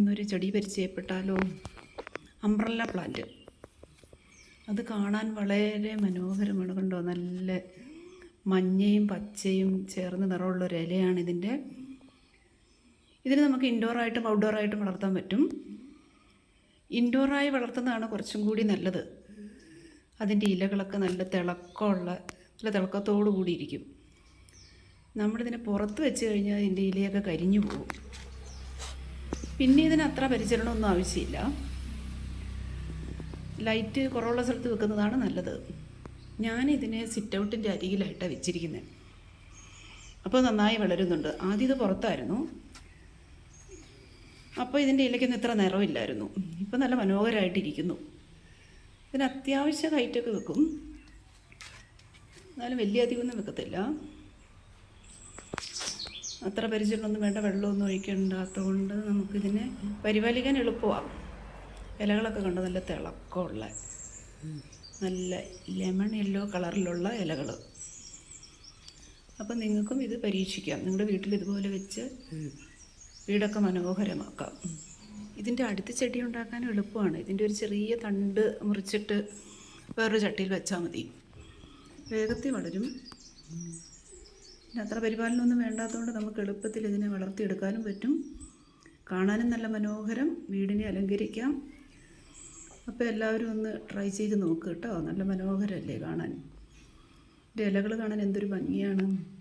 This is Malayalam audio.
ഇന്നൊരു ചെടി പരിചയപ്പെട്ടാലോ? അംബ്രല്ല പ്ലാന്റ് അത് കാണാൻ വളരെ മനോഹരമാണ് കണ്ടോ? നല്ല മഞ്ഞയും പച്ചയും ചേർന്ന് നിറമുള്ള ഒരു ഇലയാണ് ഇതിന്റെ. ഇതിന് നമുക്ക് ഇൻഡോറായിട്ടും ഔട്ട്ഡോറായിട്ടും വളർത്താൻ പറ്റും. ഇൻഡോറായി വളർത്തുന്നതാണ് കുറച്ചും കൂടി നല്ലത്. അതിന്റെ ഇലകളൊക്കെ നല്ല തിളക്കമുള്ള നല്ല തിളക്കത്തോടു കൂടിയിരിക്കും നമ്മളിതിനെ പുറത്ത് വെച്ച് കഴിഞ്ഞാൽ ഇതിന്റെ ഇലയൊക്കെ കരിഞ്ഞു പോകും. പിന്നെ ഇതിന് അത്ര പരിചരണമൊന്നും ആവശ്യമില്ല. ലൈറ്റ് കുറവുള്ള സ്ഥലത്ത് വെക്കുന്നതാണ് നല്ലത്. ഞാനിതിനെ സിറ്റ് ഔട്ടിന്റെ അരികിലായിട്ടാണ് വെച്ചിരിക്കുന്നത് അപ്പോൾ നന്നായി വളരുന്നുണ്ട്. ആദ്യം ഇത് പുറത്തായിരുന്നു. അപ്പോൾ ഇതിന്റെ ഇലയ്ക്കൊന്നും ഇത്ര നിറമില്ലായിരുന്നു ഇപ്പോൾ നല്ല മനോഹരമായിട്ടിരിക്കുന്നു ഇതിന് അത്യാവശ്യം ഹൈറ്റൊക്കെ വെക്കും. എന്നാലും വലിയ അധികമൊന്നും വെക്കത്തില്ല. അത്ര പരിചരണമൊന്നും വേണ്ട വെള്ളമൊന്നും ഒഴിക്കണ്ടാത്തതുകൊണ്ട് നമുക്കിതിനെ പരിപാലിക്കാൻ എളുപ്പമാണ് ഇലകളൊക്കെ കണ്ട്? നല്ല തിളക്കമുള്ള നല്ല ലെമൺ യെല്ലോ കളറിലുള്ള ഇലകൾ അപ്പം നിങ്ങൾക്കും ഇത് പരീക്ഷിക്കാം. നിങ്ങളുടെ വീട്ടിൽ ഇതുപോലെ വെച്ച് വീടൊക്കെ മനോഹരമാക്കാം. ഇതിന്റെ അടുത്ത ചെടി ഉണ്ടാക്കാൻ എളുപ്പമാണ്. ഇതിന്റെ ഒരു ചെറിയ തണ്ട് മുറിച്ചിട്ട് വേറൊരു ചട്ടിയിൽ വെച്ചാൽ മതി. വേഗത്തിൽ വളരും. പിന്നെ അത്ര പരിപാലനമൊന്നും വേണ്ടാത്തതുകൊണ്ട് നമുക്ക് എളുപ്പത്തിൽ ഇതിനെ വളർത്തിയെടുക്കാനും പറ്റും. കാണാനും നല്ല മനോഹരം വീടിനെ അലങ്കരിക്കാം. അപ്പോൾ എല്ലാവരും ഒന്ന് ട്രൈ ചെയ്ത് നോക്കുക കേട്ടോ. നല്ല മനോഹരമല്ലേ കാണാൻ? ഇതിന്റെ ഇലകൾ കാണാൻ എന്തൊരു ഭംഗിയാണ്.